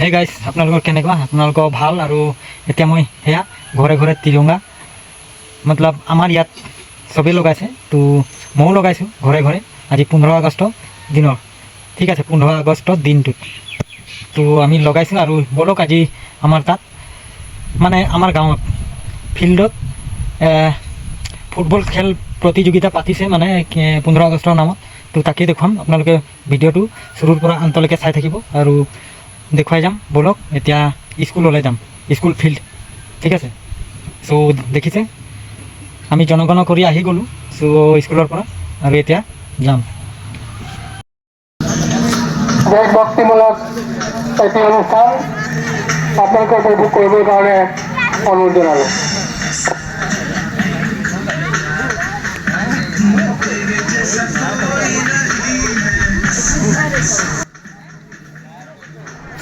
হে গাইছ আপোনালোকৰ কেনেকুৱা? আপোনালোকৰ ভালো আৰু এতিয়া মই সেয়া ঘৰে ঘৰে তিৰংগা মতলব আমাৰ ইয়াত চবেই লগাইছে, তো ময়ো লগাইছোঁ ঘৰে ঘৰে আজি পোন্ধৰ আগষ্ট দিনৰ। ঠিক আছে, পোন্ধৰ আগষ্টৰ দিনটোত। তো আমি লগাইছোঁ আৰু ব'লক আজি আমাৰ তাত মানে আমাৰ গাঁৱত ফিল্ডত ফুটবল খেল প্ৰতিযোগিতা পাতিছে মানে পোন্ধৰ আগষ্টৰ নামত। তো তাকেই দেখুৱাম, আপোনালোকে ভিডিঅ'টো চুৰুৰ পৰা আন্তলৈকে চাই থাকিব আৰু দেখুৱাই যাম, ব'লক, এতিয়া স্কুললৈ যাম, স্কুল ফিল্ড, ঠিক আছে? চ' দেখিছে? আমি জনগণ কৰি আহি গ'লোঁ চ' স্কুলৰ পৰা, আৰু এতিয়া যাম। দেশভক্তিমূলক এটি অনুষ্ঠান, আপোনালোকে উপভোগ কৰিবৰ কাৰণে অনুৰোধ জনালোঁ।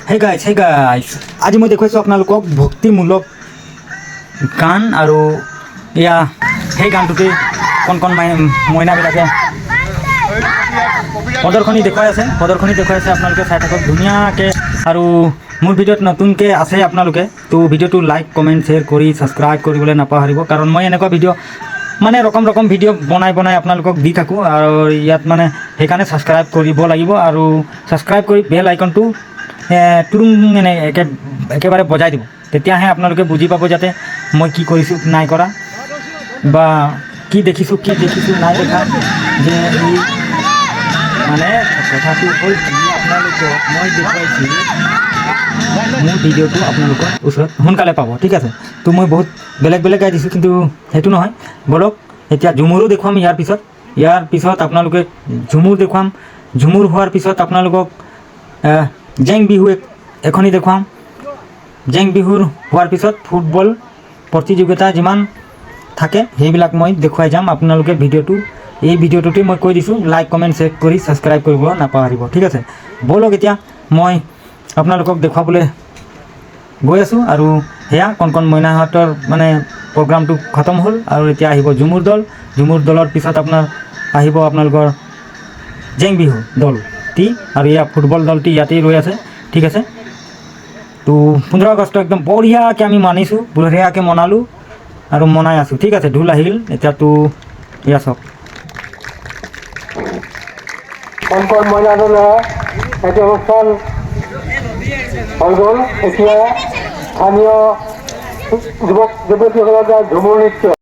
সেই গাইছ সেই গাইছ আজি মই দেখুৱাইছোঁ আপোনালোকক ভক্তিমূলক গান আৰু এয়া সেই গানটোতে কণ কণ মাই মইনাবিলাকে প্ৰদৰ্শনী দেখুৱাই আছে প্ৰদৰ্শনী দেখুৱাই আছে আপোনালোকে চাই থাকক ধুনীয়াকৈ আৰু মোৰ ভিডিঅ'ত নতুনকৈ আছে আপোনালোকে তো ভিডিঅ'টো লাইক কমেণ্ট শ্বেয়াৰ কৰি ছাবস্ক্ৰাইব কৰিবলৈ নাপাহৰিব কাৰণ মই এনেকুৱা ভিডিঅ' মানে ৰকম ৰকম ভিডিঅ' বনাই বনাই আপোনালোকক দি থাকোঁ আৰু ইয়াত মানে সেইকাৰণে ছাবস্ক্ৰাইব কৰিব লাগিব আৰু ছাবস্ক্ৰাইব কৰি বেল আইকনটো তুৰুং মানে একে, একেবাৰে বজাই দিব। তেতিয়াহে আপোনালোকে বুজি পাব যাতে মই কি কৰিছোঁ, নাই কৰা। বা কি দেখিছোঁ কি দেখিছোঁ, নাই দেখা। যে মানে কথাটো হ'ল আপোনালোকক মই দেখুৱাইছোঁ, মোৰ ভিডিঅ'টো আপোনালোকৰ ওচৰত সোনকালে পাব, ঠিক আছে? তো মই বহুত বেলেগ বেলেগ গাই দিছোঁ, কিন্তু সেইটো নহয়। ব'লক, এতিয়া ঝুমুৰো দেখুৱাম ইয়াৰ পিছত। ইয়াৰ পিছত আপোনালোকে ঝুমুৰ দেখুৱাম। ঝুমুৰ হোৱাৰ পিছত আপোনালোকক জেং বিহু এখনি দেখুৱাম। জেং বিহুৰ হোৱাৰ পিছত ফুটবল প্ৰতিযোগিতা যিমান থাকে, সেইবিলাক মই দেখুৱাই যাম। আপোনালোকে ভিডিঅ'টো এই ভিডিঅ'টোতে মই কৈ দিছোঁ লাইক কমেণ্ট শ্বেয়াৰ কৰি ছাবস্ক্ৰাইব কৰিব নাপাহৰিব। ঠিক আছে? ব'লক এতিয়া, মই আপোনালোকক দেখুৱাবলৈ গৈ আছোঁ আৰু সেয়া কণ কণ মইনাহঁতৰ মানে প্ৰগ্ৰামটো খতম হ'ল আৰু এতিয়া আহিব ঝুমুৰ দল। ঝুমুৰ দলৰ পিছত আপোনাৰ আহিব আপোনালোকৰ জেং বিহু দলটি আৰু এয়া ফুটবল দলটি ইয়াতেই আছে, ঠিক আছে? তো পোন্ধৰ আগষ্ট একদম বঢ়িয়াকৈ আমি মানিছোঁ, বঢ়িয়াকৈ মনালোঁ আৰু মনাই আছোঁ, ঠিক আছে? ঢোল আহিল এতিয়াতো এয়া চাওক। অনুষ্ঠান হৈ গ'ল। এতিয়া স্থানীয় যুৱক যুৱতীসকলৰ ঝুমুৰ নৃত্য।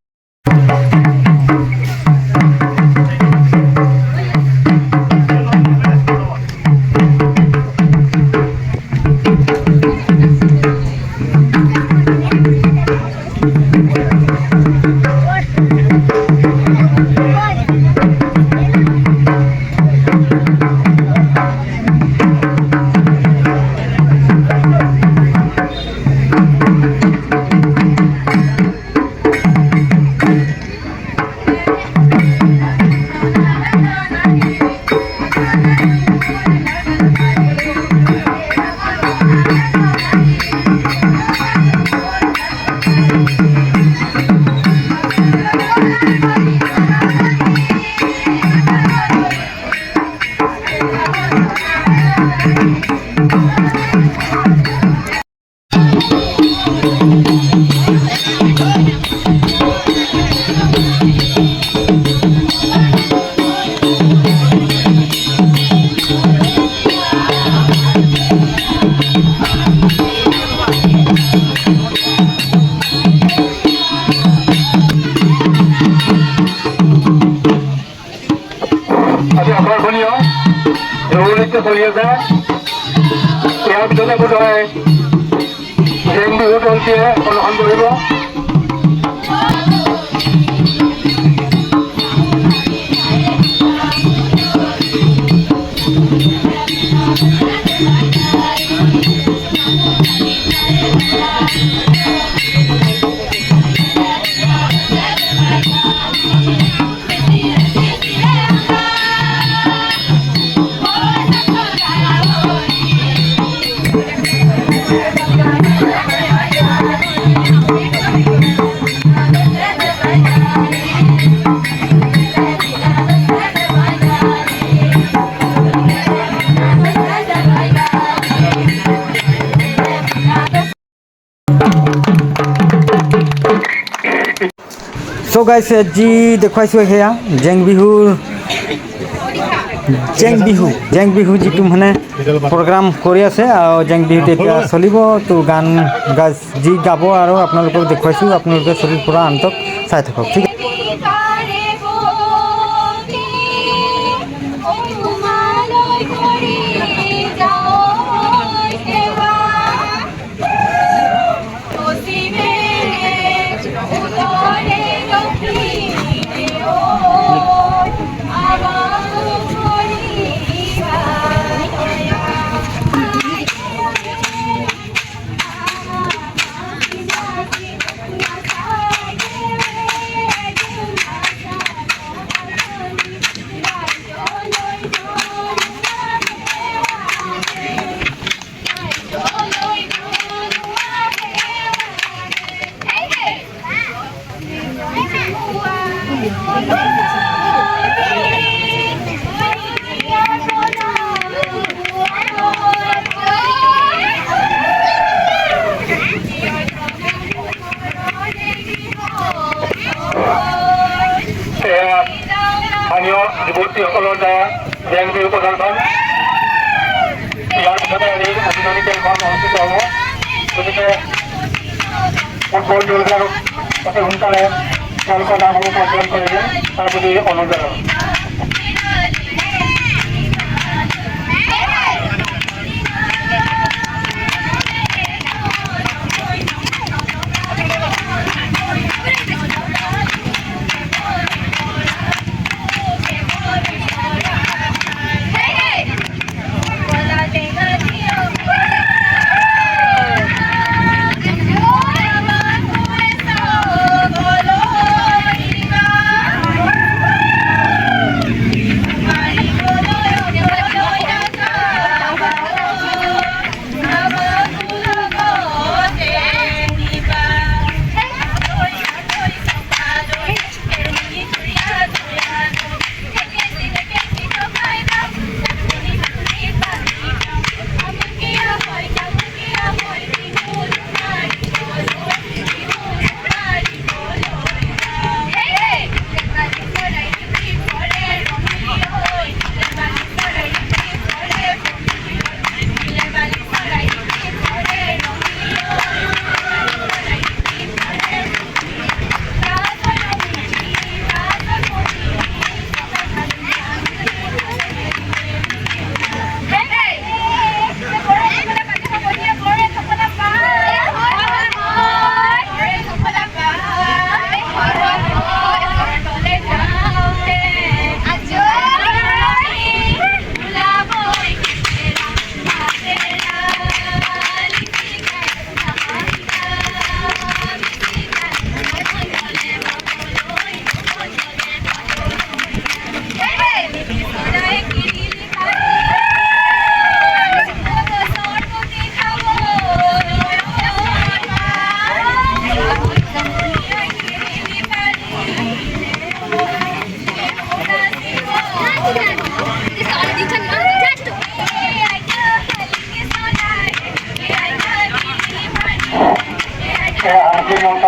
চলি আছে ইয়াৰ পিছতে বোধহয় জেং বিহু সো গাইছ আজি দেখুৱাইছোঁ সেয়া জেং বিহুৰ জেং বিহু জেং বিহু যিটো মানে প্ৰগ্ৰাম কৰি আছে আৰু জেং বিহুত এতিয়া চলিব। তো গান গাছ যি গাব আৰু আপোনালোকক দেখুৱাইছোঁ, আপোনালোকে চলিৰ পৰা আন্তক চাই থাকক। ঠিক আছে। ফুটবল দলবিলাক অতি সোনকালে তেওঁলোকৰ নামসমূহ পঞ্জীয়ন কৰি দিয়ে তাৰ প্ৰতি অনুৰোধ জনাওঁ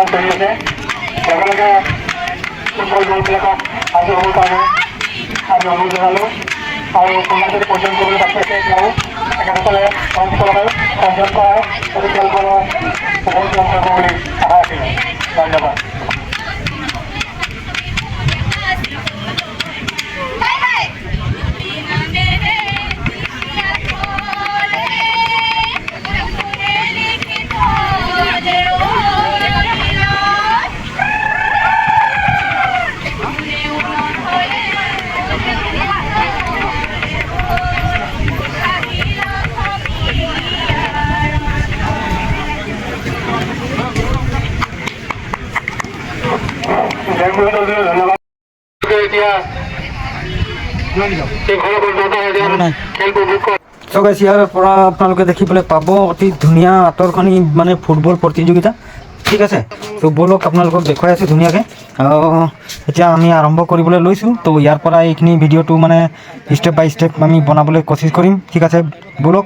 আছে একেলগে ফুটবল দলবিলাকক সাজু হ'বৰ কাৰণে আমি অনুৰোধ জনালোঁ আৰু কোনোবাই যদি পঞ্জীয়ন কৰিবলৈ বাকী আছে এতিয়াও তেখেতসকলে অঞ্চললৈ পঞ্জীয়ন কৰা যদি খেলখনৰ সফল কৰিব বুলি আশা ৰাখিলোঁ ধন্যবাদ উপভোগ কৰে চ' গাইছ ইয়াৰ পৰা আপোনালোকে দেখিবলৈ পাব অতি ধুনীয়া আঁতৰখনি মানে ফুটবল প্ৰতিযোগিতা। ঠিক আছে? ত' ব'লক আপোনালোকক দেখুৱাই আছোঁ ধুনীয়াকৈ। এতিয়া আমি আৰম্ভ কৰিবলৈ লৈছোঁ। ত' ইয়াৰ পৰা এইখিনি ভিডিঅ'টো মানে ষ্টেপ বাই ষ্টেপ আমি বনাবলৈ কচিছ কৰিম। ঠিক আছে? ব'লক।